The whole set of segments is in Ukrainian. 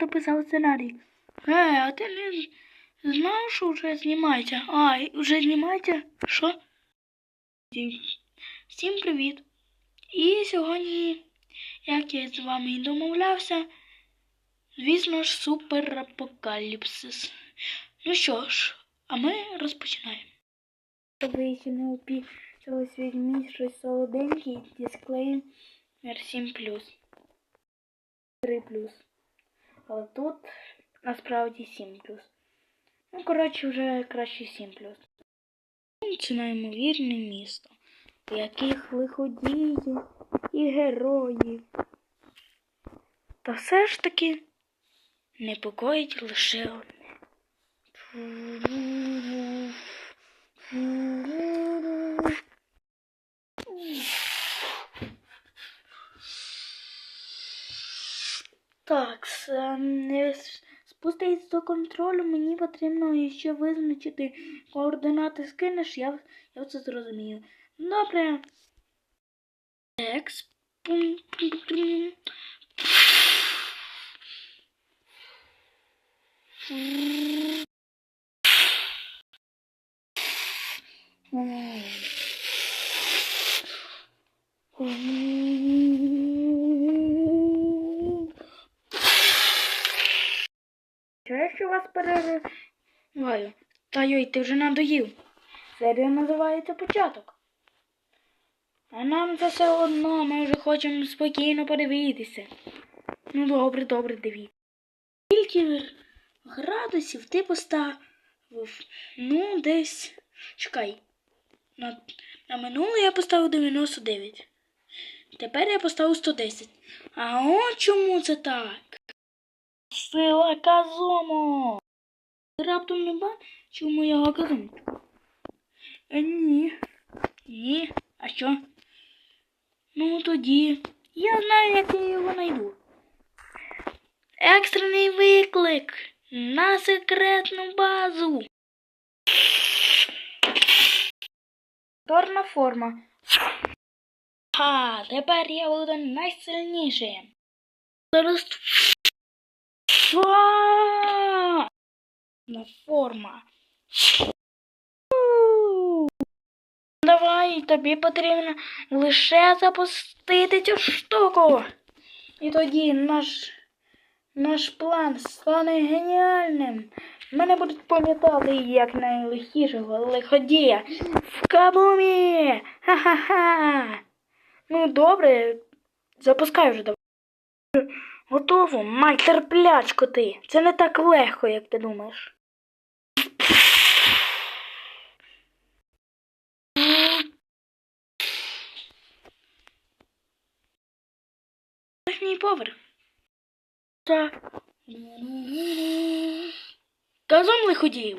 дописав сценарій. Е, а ти не знав, що вже знімається? А, вже знімається? Що? Всім привіт! І сьогодні, як я з вами і домовлявся, звісно ж, суперапокаліпсис. Ну що ж, а ми розпочинаємо. Ви ще не опісились від щось солоденький, дисклеймер 7+. 3+. Але тут насправді 7+. Ну, коротше, вже краще 7+. Це неймовірне місто, в яких лиходії і герої. Та все ж таки непокоїть лише одне. Спуститись до контролю, мені потрібно ще визначити координати скинеш, я, я це зрозумію. Добре. Екс. Пум, вас перериваю? Та йой, ти вже надоїв. Серія називається початок. А нам це все одно, ми вже хочемо спокійно подивитися. Ну добре, добре, дивіться. Скільки градусів ти поставив? Ну, десь. Чекай. На, на минуле я поставив 99. Тепер я поставив 110. А от чому це так? Сила Казумо. Ти раптом не бачив моєго казумчика? Е, ні. Ні. А що? Ну тоді. Я знаю, як я його знайду. Екстрений виклик на секретну базу. Торна форма. А, тепер я буду найсильнішим. Зараз. Фа! На форма. Давай, тобі потрібно лише запустити цю штуку. І тоді наш, наш план стане геніальним. Мене будуть пам'ятати як найлихішого лиходія в кабумі. Ха-ха-ха. Ну, добре, запускай вже давай. Готово, май терплячко ти. Це не так легко, як ти думаєш. Верхній поверх. Казом лиходіїв.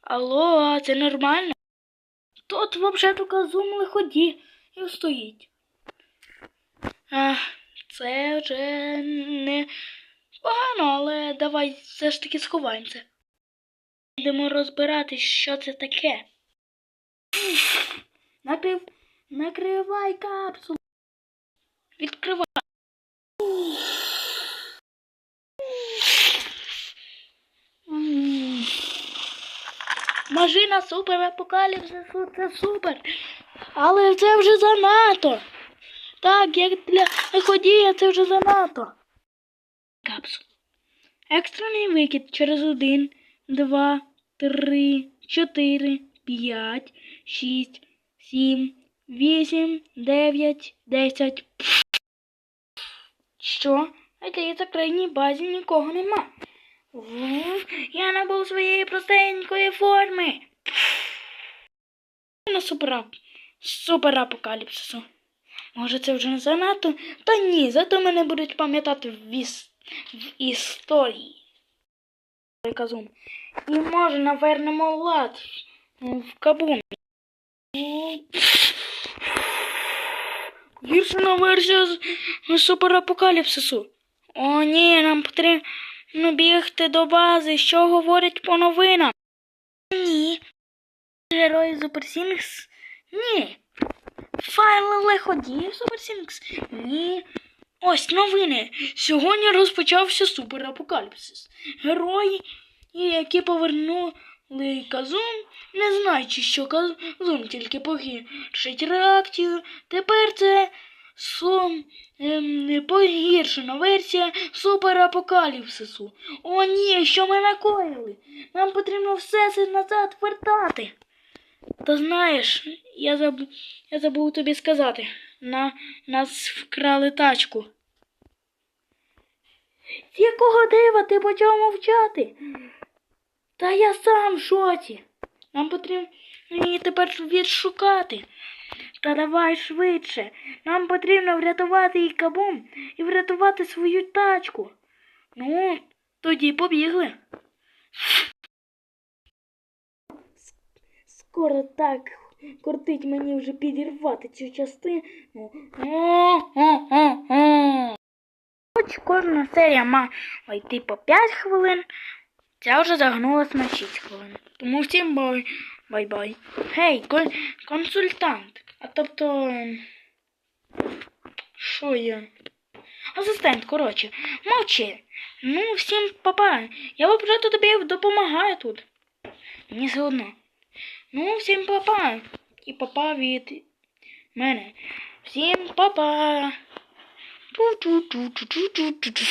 Алло, це нормально? Тут взагалі лиході і стоїть. А, це вже не погано, але давай все ж таки сховаємося. Йдемо розбиратись, що це таке. Накрив... Накривай капсулу. Відкривай. Машина супер апокаліпсису, це супер. Але це вже занадто. Так, як для ходія, це вже занадто. Капсул. Екстрений викид через один, два, три, чотири, п'ять, шість, сім, вісім, дев'ять, десять. Що? А в закрийній базі нікого нема. Я набув своєї простенької форми. На супер, супер апокаліпсису. Може, це вже не занадто? Та ні, зато мене будуть пам'ятати в, іс... в історії. Казум. І може навернемо лад в кабумі. Гіршина версія суперапокаліпсису. О, ні, нам потрібно бігти до бази. Що говорять по новинам? Ні. Герої Суперсінгс? Ні. Файли лиходіїв Суперсінгс? Ні. Ось новини. Сьогодні розпочався суперапокаліпсис. Герої, які повернули Казум, не знаючи, що Казум тільки погіршить реакцію. Тепер це сум, ем, погіршена версія суперапокаліпсису. О, ні, що ми накоїли? Нам потрібно все це назад вертати. Та знаєш, я забув, я забув тобі сказати. На нас вкрали тачку. З якого дива ти почав мовчати? Та я сам в шоці. Нам потрібно її тепер відшукати. Та давай швидше. Нам потрібно врятувати і кабум і врятувати свою тачку. Ну, тоді побігли. Скоро так кортить мені вже підірвати цю частину. Хоч кожна серія має йти по 5 хвилин, ця вже загнулась на 6 хвилин. Тому всім бай- бай-бай. Гей, кон- консультант. А тобто. ем, Що я? Асистент, коротше, мовчи. Ну, всім папа. Я взагалі тобі допомагаю тут. Мені все одно. Ну, всім папа. І папа від мене. Всім папа. Ту-ту-ту-ту-ту-ту-ту.